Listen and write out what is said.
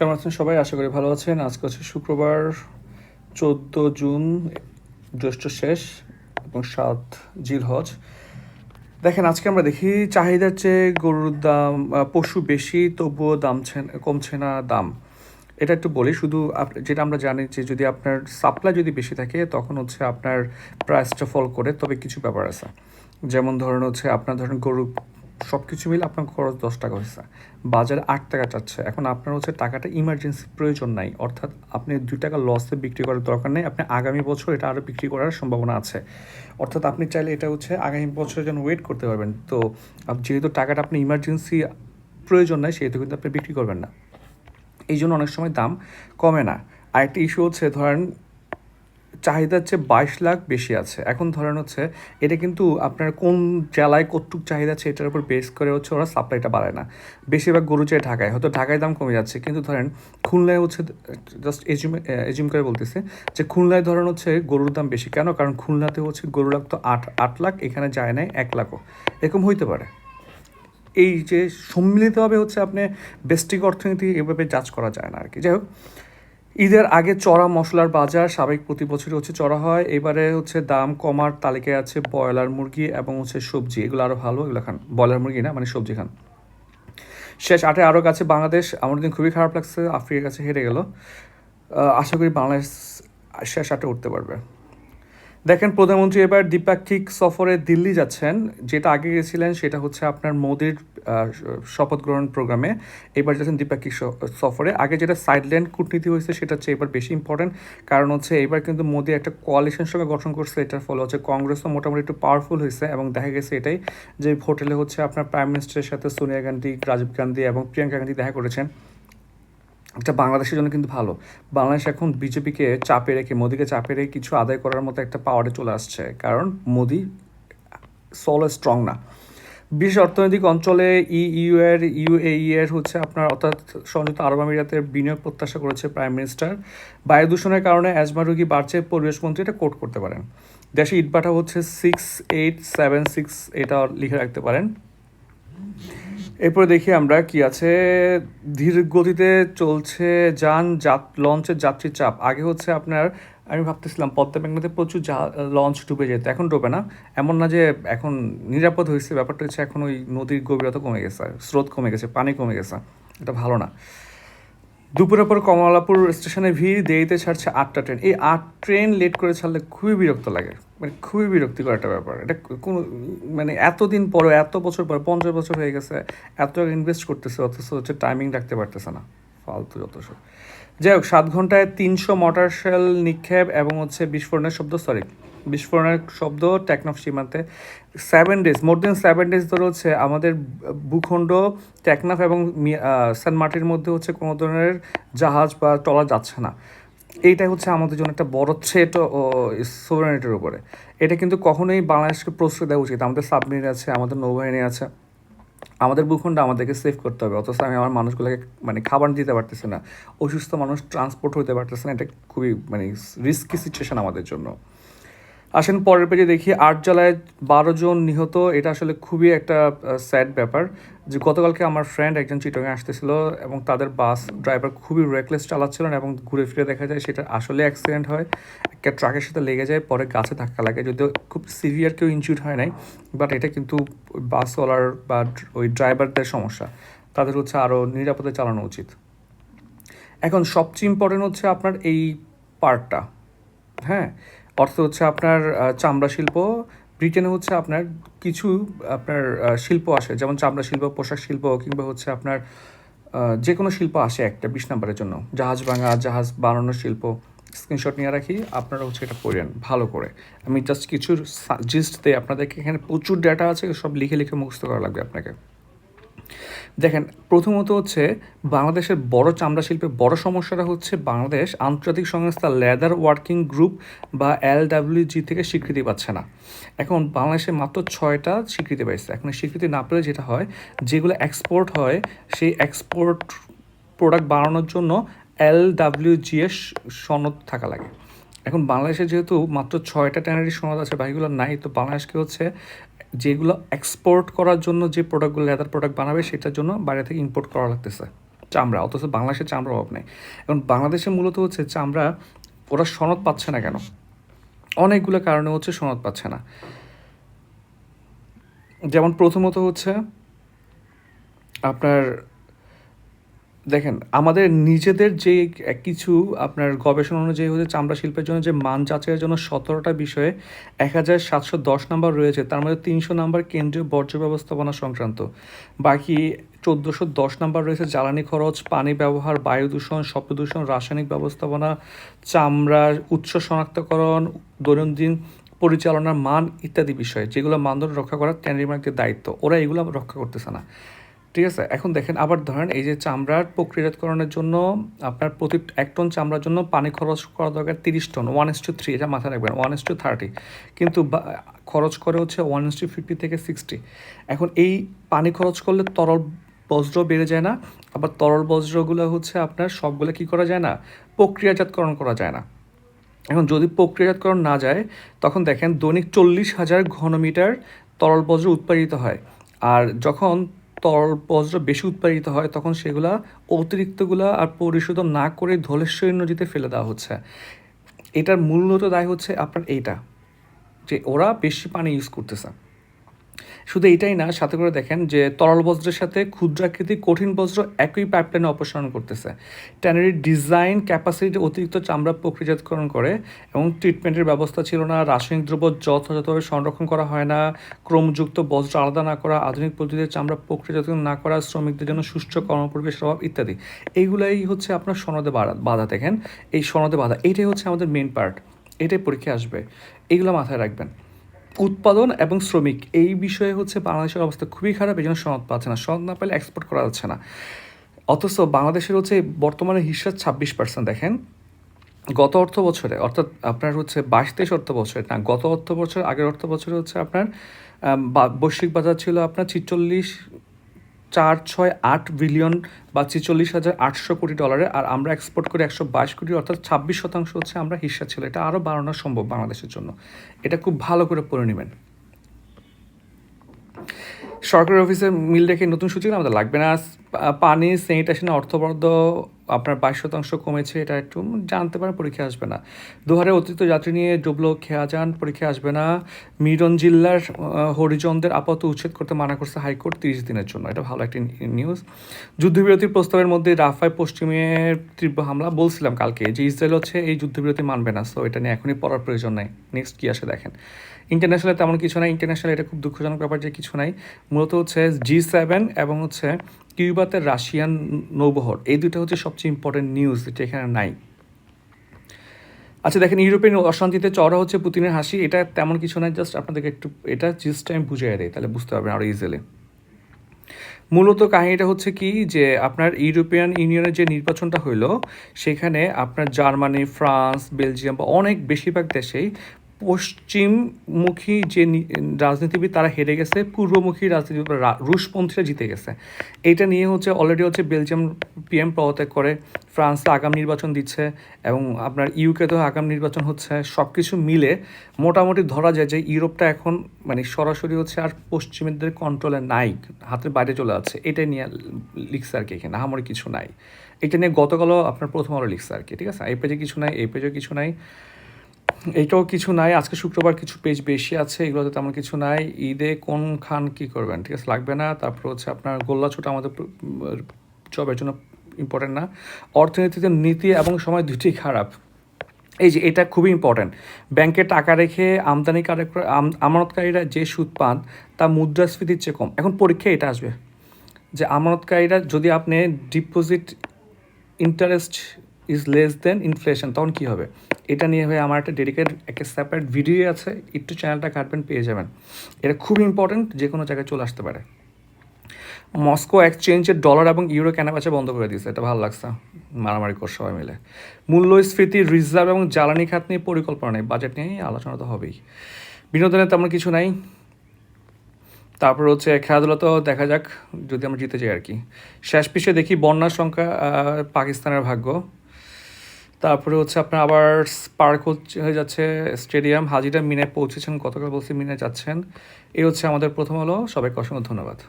কেমন আছেন সবাই? আশা করি ভালো আছেন। আজকে হচ্ছে শুক্রবার, চোদ্দ জুন, জ্যৈষ্ঠ শেষ এবং সাত জিল হজ। দেখেন, আজকে আমরা দেখি চাহিদার চেয়ে গরুর দাম পশু বেশি, তবুও দাম কমছে না দাম। এটা একটু বলি, শুধু যেটা আমরা জানি যে যদি আপনার সাপ্লাই যদি বেশি থাকে, তখন হচ্ছে আপনার প্রাইসটা ফল করে। তবে কিছু ব্যাপার আছে। যেমন ধরেন হচ্ছে আপনার ধরেন গরু সব কিছু মিলে আপনার খরচ দশ টাকা হয়েছে। বাজারে আট টাকা চাচ্ছে। এখন আপনার হচ্ছে টাকাটা ইমার্জেন্সি প্রয়োজন নাই। অর্থাৎ আপনি দুই টাকা লসে বিক্রি করার দরকার নেই। আপনি আগামী বছর এটা আরও বিক্রি করার সম্ভাবনা আছে। অর্থাৎ আপনি চাইলে এটা হচ্ছে আগামী বছরের জন্য ওয়েট করতে পারবেন। তো যেহেতু টাকাটা আপনি ইমার্জেন্সি প্রয়োজন নাই, সেহেতু কিন্তু আপনি বিক্রি করবেন না। এই জন্য অনেক সময় দাম কমে না। আরেকটা ইস্যু হচ্ছে, ধরেন চাহিদার চেয়ে বাইশ লাখ বেশি আছে। এখন ধরেন হচ্ছে, এটা কিন্তু আপনার কোন জেলায় কতটুক চাহিদা আছে এটার উপর বেস করে হচ্ছে ওরা সাপ্লাইটা বাড়ায় না। বেশিরভাগ গরু চাই ঢাকায়, হয়তো ঢাকায় দাম কমে যাচ্ছে, কিন্তু ধরেন খুলনায় হচ্ছে জাস্ট এজিম এজিম করে বলতেছে যে খুলনায় ধরেন হচ্ছে গরুর দাম বেশি। কেন? কারণ খুলনাতে হচ্ছে গরু লাখ তো আট আট লাখ, এখানে যায় নাই এক লাখও। এরকম হইতে পারে। এই যে সম্মিলিতভাবে হচ্ছে আপনি বেস্টিক অর্থনীতি এভাবে জাজ করা যায় না আর কি। যাই হোক ঈদের আগে চড়া মশলার বাজার সাবেক প্রতি বছরই হচ্ছে চড়া হয়। এবারে হচ্ছে দাম কমার তালিকায় আছে ব্রয়লার মুরগি এবং হচ্ছে সবজি। এগুলো আরও ভালো, এগুলো খান। ব্রয়লার মুরগি না মানে সবজি খান। শেষ আটে আরও কাছে বাংলাদেশ। আমার দিন খুবই খারাপ লাগছে, আফ্রিকার কাছে হেরে গেল। আশা করি বাংলাদেশ শেষ আটে উঠতে পারবে। দেখেন, প্রধানমন্ত্রী এবার দ্বিপাক্ষিক সফরে দিল্লি যাচ্ছেন। যেটা আগে গেছিলেন সেটা হচ্ছে আপনার মোদির শপথ গ্রহণ প্রোগ্রামে। এবার যাচ্ছেন দ্বিপাক্ষিক সফরে। আগে যেটা সাইডল্যান্ড কূটনীতি হয়েছে, সেটা হচ্ছে এবার বেশি ইম্পর্টেন্ট কারণ হচ্ছে, এবার কিন্তু মোদি একটা কোয়ালিশন সঙ্গে গঠন করছে, এটার ফলে হচ্ছে কংগ্রেসও মোটামুটি একটু পাওয়ারফুল হয়েছে। এবং দেখা গেছে এটাই যে হোটেলে হচ্ছে আপনার প্রাইম মিনিস্টারের সাথে সোনিয়া গান্ধী, রাজীব গান্ধী এবং প্রিয়াঙ্কা গান্ধী দেখা করেছেন। এটা বাংলাদেশের জন্য কিন্তু ভালো। বাংলাদেশ এখন বিজেপিকে চাপে রেখে, মোদিকে চাপে রেখে কিছু আদায় করার মতো একটা পাওয়ারে চলে আসছে। কারণ মোদি সল স্ট্রং না। বিশেষ অর্থনৈতিক অঞ্চলে ই ইউ এর ইউএই এর হচ্ছে আপনার অর্থাৎ সংযুক্ত আরব আমিরাতের বিনিয়োগ প্রত্যাশা করেছে প্রাইম মিনিস্টার বায়ু দূষণের কারণে অ্যাজমা রোগী বাড়ছে, পরিবেশ মন্ত্রী এটা কোট করতে পারেন। দেশে ইটবাটা হচ্ছে সিক্স এইট সেভেন সিক্স এটা লিখে রাখতে পারেন। এরপরে দেখি আমরা কি আছে। ধীর গতিতে চলছে যান যাত লঞ্চের যাত্রীর চাপ। আগে হচ্ছে আপনার, আমি ভাবতেছিলাম পদ্মা মেঘনাতে প্রচুর যা, লঞ্চ ডুবে যেত, এখন ডুবে না। এমন না যে এখন নিরাপদ হয়েছে, ব্যাপারটা হচ্ছে এখন ওই নদীর গভীরতা কমে গেছে, স্রোত কমে গেছে, পানি কমে গেছে, এটা ভালো না। দুপুরের পর কমলাপুর স্টেশনে ভিড়, দেরিতে ছাড়ছে আটটা ট্রেন। এই আট ট্রেন লেট করে ছাড়লে খুবই বিরক্ত লাগে। মানে খুবই বিরক্তিকর একটা ব্যাপার। এটা কোনো মানে এতদিন পরে এত বছর পরে, পঞ্চাশ বছর হয়ে গেছে, এত ইনভেস্ট করতেছে, অথচ হচ্ছে টাইমিং রাখতে পারতেছে না। ফালতু যত সব। যাই হোক, সাত ঘন্টায় তিনশো মটার শেল নিক্ষেপ এবং হচ্ছে বিস্ফোরণের শব্দ সরি বিস্ফোরণের শব্দ টেকনফ সীমান্তে। Seven days more then seven days ধরে হচ্ছে আমাদের ভূখণ্ড টেকনাফ এবং সেন্ট মার্টির মধ্যে হচ্ছে কোনো ধরনের জাহাজ বা ট্রলার যাচ্ছে না। এইটাই হচ্ছে আমাদের জন্য একটা বড় থ্রেট সোভারেনিটির উপরে। এটা কিন্তু কখনোই বাংলাদেশকে প্রশ্রয় দেওয়া উচিত। আমাদের সাবমেরিন আছে, আমাদের নৌবাহিনী আছে। আমাদের ভূখণ্ড আমাদেরকে সেভ করতে হবে। অথচ আমি আমার মানুষগুলোকে মানে খাবার দিতে পারতেছি না। অসুস্থ মানুষ ট্রান্সপোর্ট হতে পারতেছে না। এটা খুবই মানে রিস্কি সিচুয়েশন আমাদের জন্য। আসেন পরের পেজে দেখি, আট জেলায় বারো জন নিহত। এটা আসলে খুবই একটা স্যাড ব্যাপার যে গতকালকে আমার ফ্রেন্ড একজন চিটংয়ে আসতেছিল এবং তাদের বাস ড্রাইভার খুবই রেকলেস চালাচ্ছিলেন এবং ঘুরে ফিরে দেখা যায় সেটা আসলে অ্যাক্সিডেন্ট হয়। একটা ট্রাকের সাথে লেগে যায়, পরে গাছে ধাক্কা লাগে। যদিও খুব সিভিয়ার কেউ ইনজিউর্ড হয় নাই বাট এটা কিন্তু বাসওয়ালার বা ওই ড্রাইভারদের সমস্যা। তাদের হচ্ছে আরও নিরাপদে চালানো উচিত। এখন সবচেয়ে ইম্পর্টেন্ট হচ্ছে আপনার এই পার্টটা হ্যাঁ? অর্থ হচ্ছে আপনার চামড়া শিল্প। ব্রিটেনে হচ্ছে আপনার কিছু, আপনার শিল্প আসে, যেমন চামড়া শিল্প, পোশাক শিল্প, কিংবা হচ্ছে আপনার যে কোনো শিল্প আসে একটা, বিশ নাম্বারের জন্য। জাহাজ ভাঙা, জাহাজ বানানোর শিল্প স্ক্রিনশট নিয়ে রাখি, আপনারা হচ্ছে এটা পড়েন, ভালো করে। আমি জাস্ট কিছু জিস্ট দিই আপনাদেরকে, এখানে প্রচুর ডেটা আছে, সব লিখে লিখে মুখস্থ করা লাগবে আপনাকে। দেখেন, প্রথমত হচ্ছে বাংলাদেশের বড় চামড়া শিল্পের বড় সমস্যাটা হচ্ছে বাংলাদেশ আন্তর্জাতিক সংস্থা লেদার ওয়ার্কিং গ্রুপ বা এল জি থেকে স্বীকৃতি পাচ্ছে না। এখন বাংলাদেশে মাত্র ছয়টা স্বীকৃতি পাইছে। এখন স্বীকৃতি না পেলে যেটা হয়, যেগুলো এক্সপোর্ট হয়, সেই এক্সপোর্ট প্রোডাক্ট বানানোর জন্য এল জি এর সনদ থাকা লাগে। এখন বাংলাদেশে যেহেতু মাত্র ছয়টা ট্যানারি সনদ আছে, বাকিগুলো নাই, তো বাংলাদেশকে হচ্ছে যেগুলো এক্সপোর্ট করার জন্য যে প্রোডাক্টগুলো লেদার প্রোডাক্ট বানাবে, সেটার জন্য বাইরে থেকে ইম্পোর্ট করা লাগতেছে। চামড়া, অথচ বাংলাদেশে চামড়া অভাব নেই। এবং বাংলাদেশে মূলত হচ্ছে চামড়া, ওরা সনদ পাচ্ছে না কেন? অনেকগুলো কারণে হচ্ছে সনদ পাচ্ছে না। যেমন প্রথমত হচ্ছে আপনার দেখেন, আমাদের নিজেদের যে কিছু আপনার গবেষণা অনুযায়ী হচ্ছে চামড়া শিল্পের জন্য যে মান যাচাইয়ের জন্য সতেরোটা বিষয়ে এক হাজার সাতশো দশ নাম্বার রয়েছে, তার মধ্যে তিনশো নাম্বার কেন্দ্রীয় বর্জ্য ব্যবস্থাপনা সংক্রান্ত। বাকি চোদ্দোশো দশ নাম্বার রয়েছে জ্বালানি খরচ, পানি ব্যবহার, বায়ু দূষণ, শব্দ দূষণ, রাসায়নিক ব্যবস্থাপনা চামড়ার উৎস শনাক্তকরণ, দৈনন্দিন পরিচালনার মান ইত্যাদি বিষয়, যেগুলো মানদণ্ড রক্ষা করা ট্যানারি মার্কের দায়িত্ব। ওরা এগুলো রক্ষা করতেছে না। ঠিক আছে, এখন দেখেন, আবার ধরেন এই যে চামড়ার প্রক্রিয়াজাতকরণের জন্য আপনার প্রতি এক টন চামড়ার জন্য পানি খরচ করা দরকার তিরিশ ton one is to three এটা মাথায় রাখবেন ওয়ান এস টু থার্টি কিন্তু খরচ করে হচ্ছে ওয়ান এস টু ফিফটি থেকে সিক্সটি এখন এই পানি খরচ করলে তরল বজ্র বেড়ে যায় না, আবার তরল বজ্রগুলো হচ্ছে আপনার সবগুলো কি করা যায় না, প্রক্রিয়াজাতকরণ করা যায় না, এখন যদি প্রক্রিয়াজাতকরণ না যায়, তখন দেখেন দৈনিক চল্লিশ হাজার ঘনমিটার তরল বজ্র উৎপাদিত হয়, আর যখন তরল বজ্র বেশি উৎপাদিত হয়, তখন সেগুলা অতিরিক্তগুলা আর পরিশোধন না করে ধলেশ্বরী নদীতে ফেলে দেওয়া হচ্ছে। এটার মূলত দায় হচ্ছে আপনার এইটা, যে ওরা বেশি পানি ইউজ করতেছে। শুধু এটাই না, সাথে করে দেখেন যে তরল বজ্রের সাথে ক্ষুদ্রাকৃতি কঠিন বজ্র একই পাইপলাইনে অপসারণ করতেছে। ট্যানারির ডিজাইন ক্যাপাসিটি অতিরিক্ত চামড়া প্রক্রিয়াজাতকরণ করে এবং ট্রিটমেন্টের ব্যবস্থা ছিল না, রাসায়নিক দ্রব্য যথাযথভাবে সংরক্ষণ করা হয় না, ক্রমযুক্ত বজ্র আলাদা না করা, আধুনিক পদ্ধতিতে চামড়া প্রক্রিয়াজাতকরণ না করা, শ্রমিকদের জন্য সুষ্ঠু কর্মপরিবেশের অভাব ইত্যাদি। এইগুলাই হচ্ছে আপনার সনদে বাধা দেখেন। এই সনদে বাধা, এইটাই হচ্ছে আমাদের মেন পার্ট এটাই পরীক্ষা আসবে। এইগুলো মাথায় রাখবেন। উৎপাদন এবং শ্রমিক, এই বিষয়ে হচ্ছে বাংলাদেশের অবস্থা খুবই খারাপ এই জন্য সনদ পাচ্ছে না। সনদ না পেলে এক্সপোর্ট করা যাচ্ছে না। অথচ বাংলাদেশের হচ্ছে বর্তমানে হিসাব ছাব্বিশ পার্সেন্ট দেখেন। গত অর্থ বছরে, অর্থাৎ আপনার হচ্ছে বাইশ তেইশ অর্থ বছরে, না, গত অর্থ বছর, আগের অর্থ বছরে হচ্ছে আপনার বৈশ্বিক বাজার ছিল আপনার ছিচল্লিশ চার ছয় আট বিলিয়ন বা ছেচল্লিশ হাজার আটশো কোটি ডলারে, আর আমরা এক্সপোর্ট করি একশো বাইশ কোটি, অর্থাৎ ছাব্বিশ শতাংশ হচ্ছে আমরা হিসা ছিল। এটা আরও বাড়ানো সম্ভব বাংলাদেশের জন্য। এটা খুব ভালো করে পড়ে নেবেন। সরকারি অফিসে মিল রেখে নতুন সূচি আমাদের লাগবে না পানি, স্যানিটেশন, অর্থবরাদ্দ আপনার বাইশ শতাংশ কমেছে, এটা একটু জানতে পারেন, পরীক্ষা আসবে না। দুহারে অতিরিক্ত যাত্রী নিয়ে ডুবলো খেয়া যান, পরীক্ষা আসবে না। মিরন জিল্লার হরিজনদের আপাতত উচ্ছেদ করতে মানা করছে হাইকোর্ট তিরিশ দিনের জন্য। এটা ভালো একটি নিউজ। যুদ্ধবিরতির প্রস্তাবের মধ্যে রাফায় পশ্চিমের তীব্র হামলা, বলছিলাম কালকে যে ইসরায়েল হচ্ছে এই যুদ্ধবিরতি মানবে না। সো এটা নিয়ে এখনই পড়ার প্রয়োজন নাই। নেক্সট কী আসে দেখেন। ইন্টারন্যাশনালে তেমন কিছু নাই। ইন্টারন্যাশনাল এটা খুব দুঃখজনক ব্যাপার যে কিছু নাই। মূলত হচ্ছে জি সেভেন এবং হচ্ছে কিউবাতে রাশিয়ান নৌবহর। এই দুটো হচ্ছে সবচেয়ে ইম্পর্টেন্ট নিউজ যেটা এখানে নাই। আচ্ছা দেখেন ইউরোপিয়ান অশান্তিতে চড়া হচ্ছে পুতিনের হাসি। এটা তেমন কিছু নাই জাস্ট আপনাদেরকে একটু এটা জিস্ট টাইম বুঝিয়ে দেয় তাহলে বুঝতে পারবেন আরও ইজিলি মূলত কাহিনীটা হচ্ছে কি যে আপনার ইউরোপিয়ান ইউনিয়নের যে নির্বাচনটা হইল, সেখানে আপনার জার্মানি, ফ্রান্স, বেলজিয়াম বা অনেক বেশিরভাগ দেশেই পশ্চিমমুখী যে রাজনীতিবিদ, তারা হেরে গেছে। পূর্বমুখী রাজনীতিবিদ রুশপন্থীরা জিতে গেছে। এইটা নিয়ে হচ্ছে অলরেডি হচ্ছে বেলজিয়াম পিএম পদত্যাগ করে, ফ্রান্সে আগাম নির্বাচন দিচ্ছে এবং আপনার ইউকেতেও আগাম নির্বাচন হচ্ছে সব কিছু মিলে মোটামুটি ধরা যায় যে ইউরোপটা এখন মানে সরাসরি হচ্ছে আর পশ্চিমীদের কন্ট্রোলে নাই হাতের বাইরে চলে যাচ্ছে। এটা নিয়ে লিখছে আর কি এখানে আমার কিছু নাই। এটা নিয়ে গতকালও আপনার প্রথম আলো লিখছে আর কি, ঠিক আছে? এই পেজে কিছু নাই, এই পেজে কিছু নাই। এইটাও কিছু নাই। আজকে শুক্রবার কিছু পেজ বেশি আছে, এগুলোতে তেমন কিছু নাই। ঈদে কোন খান কি করবেন? ঠিক আছে, লাগবে না। তারপর হচ্ছে আপনার গোল্লা ছোট আমাদের জবের জন্য ইম্পর্টেন্ট না। অর্থনীতিতে নীতি এবং সময় দুটি খারাপ। এই যে, এটা খুবই ইম্পর্ট্যান্ট ব্যাংকে টাকা রেখে আমদানিকারক আম- আমানতকারীরা যে সুদ পান, তা মুদ্রাস্ফীতির চেয়ে কম। এখন পরীক্ষায় এটা আসবে যে, আমানতকারীরা যদি আপনি deposit interest is less then inflation তখন কী হবে? এটা নিয়ে হয়ে আমার একটা ডেডিকেট একটা সেপারেট ভিডিও আছে, একটু চ্যানেলটা কাটবেন পেয়ে যাবেন। এটা খুব ইম্পর্ট্যান্ট যে কোনো জায়গায় চলে আসতে পারে। মস্কো এক্সচেঞ্জের ডলার এবং ইউরো কেনাবেচা বন্ধ করে দিয়েছে, এটা ভালো লাগছে। মারামারি কর সবাই মিলে। মূল্যস্ফীতি রিজার্ভ এবং জ্বালানি খাত নিয়ে পরিকল্পনা নেই বাজেট নিয়ে আলোচনা তো হবেই। বিনোদনের তেমন কিছু নাই। তারপর হচ্ছে খেলাধুলা তো দেখা যাক, যদি আমরা জিতে যাই আর কি। শেষ পিছিয়ে দেখি বন্যার সংখ্যা পাকিস্তানের ভাগ্য। তারপরে হচ্ছে আপনার আবার পার্ক হচ্ছে, হয়ে যাচ্ছে স্টেডিয়াম হাজিরা মিনে পৌঁছেছেন, গতকাল বলছি মিনে যাচ্ছেন। এই হচ্ছে আমাদের প্রথম হলো। সবাইকে অসংখ্য ধন্যবাদ।